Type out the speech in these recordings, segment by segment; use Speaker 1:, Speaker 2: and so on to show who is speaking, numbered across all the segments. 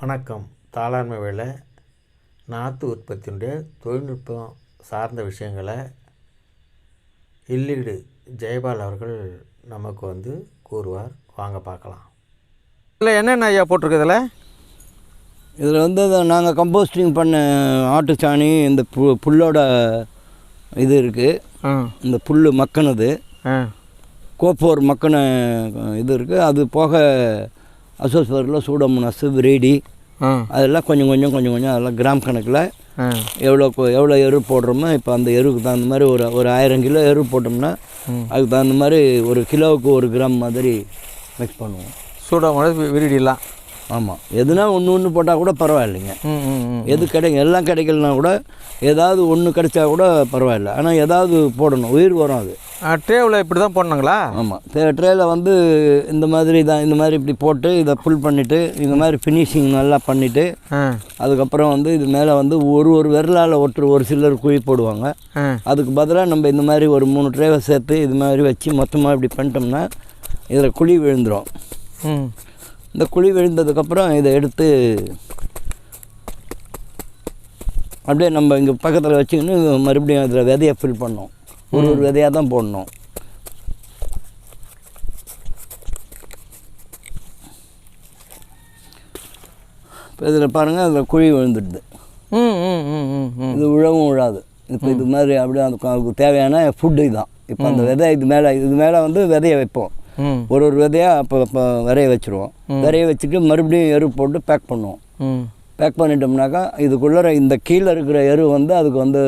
Speaker 1: வணக்கம். தாளாண்மை வேலை. நாற்று உற்பத்தியினுடைய தொழில்நுட்பம் சார்ந்த விஷயங்களை இல்லீடு ஜெயபால் அவர்கள் நமக்கு வந்து கூறுவார். வாங்க பார்க்கலாம்.
Speaker 2: இல்லை என்னென்ன ஐயா போட்டிருக்குதுல
Speaker 3: இதில்? வந்து நாங்கள் கம்போஸ்டிங் பண்ண ஆட்டு சாணி இந்த பு புல்லோட இது இருக்குது இந்த புல் மக்கினது. கோப்போர் மக்கின இது இருக்குது அது போக அசோஸ்பரில் சூடோமோனாஸ் விரேடி அதெல்லாம் கொஞ்சம் கொஞ்சம் கொஞ்சம் கொஞ்சம் அதெல்லாம் கிராம் கணக்கில் எவ்வளோ எவ்வளோ எரு போடுறோமோ இப்போ அந்த எருவுக்கு தகுந்த மாதிரி ஒரு ஒரு ஆயிரம் கிலோ எரு போட்டோம்னா அதுக்கு தகுந்த மாதிரி ஒரு கிலோவுக்கு ஒரு கிராம் மாதிரி மிக்ஸ் பண்ணுவோம்.
Speaker 2: சூடாமோட விரிடிலாம்.
Speaker 3: ஆமாம் எதுனா ஒன்று ஒன்று போட்டால் கூட பரவாயில்லைங்க. எது கிடைக்கும் எல்லாம் கிடைக்கலனா கூட ஏதாவது ஒன்று கிடைச்சா கூட பரவாயில்ல. ஆனால் ஏதாவது போடணும். உயிர் வரும் அது.
Speaker 2: ட்ரேவில் இப்படி தான் போடணுங்களா?
Speaker 3: ஆமாம் ட்ரேயில் வந்து இந்த மாதிரி தான் இந்த மாதிரி இப்படி போட்டு இதை புல் பண்ணிவிட்டு இந்த மாதிரி ஃபினிஷிங் நல்லா பண்ணிவிட்டு அதுக்கப்புறம் வந்து இது மேலே வந்து ஒரு ஒரு விரலால் ஒருத்தர் ஒரு சிலர் குழி போடுவாங்க. அதுக்கு பதிலாக நம்ம இந்த மாதிரி ஒரு மூணு ட்ரேவை சேர்த்து இது மாதிரி வச்சு மொத்தமாக இப்படி பண்ணிட்டோம்னா இதில் குழி விழுந்துடும் இந்த குழி விழுந்ததுக்கப்புறம் இதை எடுத்து அப்படியே நம்ம இங்கே பக்கத்தில் வச்சுக்கின்னு மறுபடியும் அதில் விதையை ஃபில் பண்ணோம் ஒரு ஒரு விதையாக தான் போடணும். இப்போ இதில் பாருங்கள் அதில் குழி விழுந்துடுது. இது விழவும் விழாது இப்போ இது மாதிரி அப்படியே அதுக்கு அதுக்கு தேவையான ஃபுட்டு இதுதான். இப்போ அந்த விதை இது மேலே இது மேலே வந்து விதையை வைப்போம். ஒரு ஒரு விதையாக அப்போ இப்போ விரைய வச்சுருவோம். விரைய வச்சுட்டு மறுபடியும் எரு போட்டு பேக் பண்ணுவோம். பேக் பண்ணிட்டோம்னாக்கா இதுக்குள்ளே இந்த கீழே இருக்கிற எரு வந்து அதுக்கு வந்து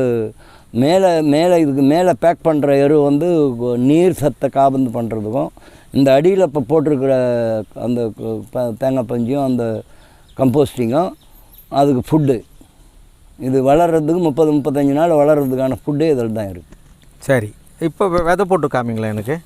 Speaker 3: மேலே மேலே இதுக்கு மேலே பேக் பண்ணுற எரு வந்து நீர் சத்தை காபந்து பண்ணுறதுக்கும் இந்த அடியில் இப்போ போட்டிருக்கிற அந்த தேங்காய் பஞ்சியும் அந்த கம்போஸ்டிங்கும் அதுக்கு ஃபுட்டு இது வளர்கிறதுக்கு முப்பது முப்பத்தஞ்சு நாள் வளர்கிறதுக்கான ஃபுட்டே இதில் தான் இருக்குது
Speaker 2: சரி. இப்போ விதை போட்டு காமிங்களேன் எனக்கு.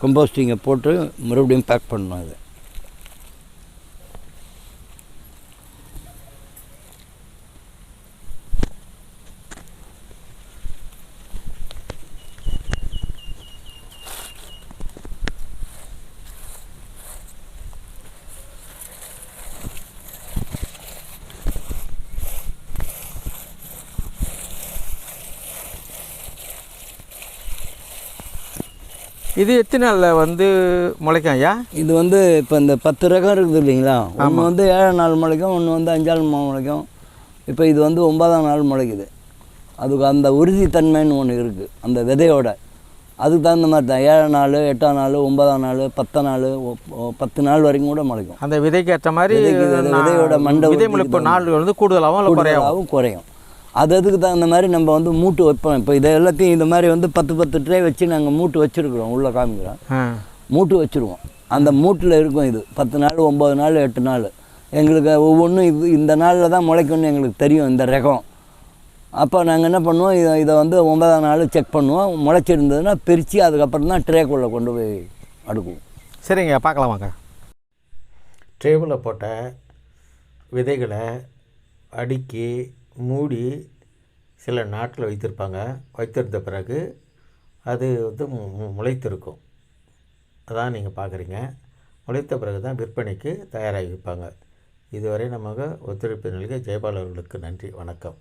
Speaker 3: கம்போஸ்டிங்கை போட்டு மறுபடியும் பேக் பண்ணணும் அது.
Speaker 2: இது எத்தனை நாளில் வந்து முளைக்கும் ஐயா?
Speaker 3: இது வந்து இப்போ இந்த பத்து ரகம் இருக்குது இல்லைங்களா? ஒன்று வந்து ஏழாம் நாள் முளைக்கும் ஒன்று வந்து அஞ்சாம் நாள் முளைக்கும். இப்போ இது வந்து ஒன்பதாம் நாள் முளைக்குது. அதுக்கு அந்த உறுதித்தன்மைன்னு ஒன்று இருக்குது அந்த விதையோட. அதுக்கு தகுந்த மாதிரி தான். ஏழாம் நாள் எட்டாம் நாள் ஒன்பதாம் நாள் பத்தாம் நாள் பத்து நாள் வரைக்கும் கூட முளைக்கும்.
Speaker 2: அந்த விதைக்கு ஏற்ற மாதிரி
Speaker 3: விதையோட மண்டை
Speaker 2: விதை முளைப்பு நாள் வந்து கூடுதலாகவும்
Speaker 3: கூடுதலாகவும் குறையும். அது அதுக்கு தகுந்த மாதிரி நம்ம வந்து மூட்டு வைப்போம். இப்போ இதை எல்லாத்தையும் இந்த மாதிரி வந்து பத்து பத்து ட்ரே வச்சு நாங்கள் மூட்டு வச்சுருக்குறோம். உள்ளே காமிக்கிறோம். மூட்டு வச்சுருவோம். அந்த மூட்டில் இருக்கும் இது. பத்து நாள் ஒம்பது நாள் எட்டு நாள். எங்களுக்கு ஒவ்வொன்றும் இது இந்த நாளில் தான் முளைக்கும்னு எங்களுக்கு தெரியும் இந்த ரகம். அப்போ நாங்கள் என்ன பண்ணுவோம்? இதை இதை வந்து ஒன்பதாம் நாள் செக் பண்ணுவோம். முளைச்சிருந்ததுன்னா பிரித்து அதுக்கப்புறம் தான் ட்ரேக்குள்ளே கொண்டு போய் அடுக்குவோம்.
Speaker 2: சரிங்க பார்க்கலாம் வாங்க.
Speaker 1: ட்ரேபிளில் போட்ட விதைகளை அடுக்கி மூடி சில நாட்கள் வைத்திருப்பாங்க. வைத்திருந்த பிறகு அது வந்து மு- முளைத்திருக்கும். அதான் நீங்கள் பார்க்குறீங்க முளைத்த பிறகு தான் விற்பனைக்கு தயாராகி வைப்பாங்க இதுவரை நமக்கு ஒத்துழைப்பு நல்கிய ஜெயபால் அவர்களுக்கு நன்றி. வணக்கம்.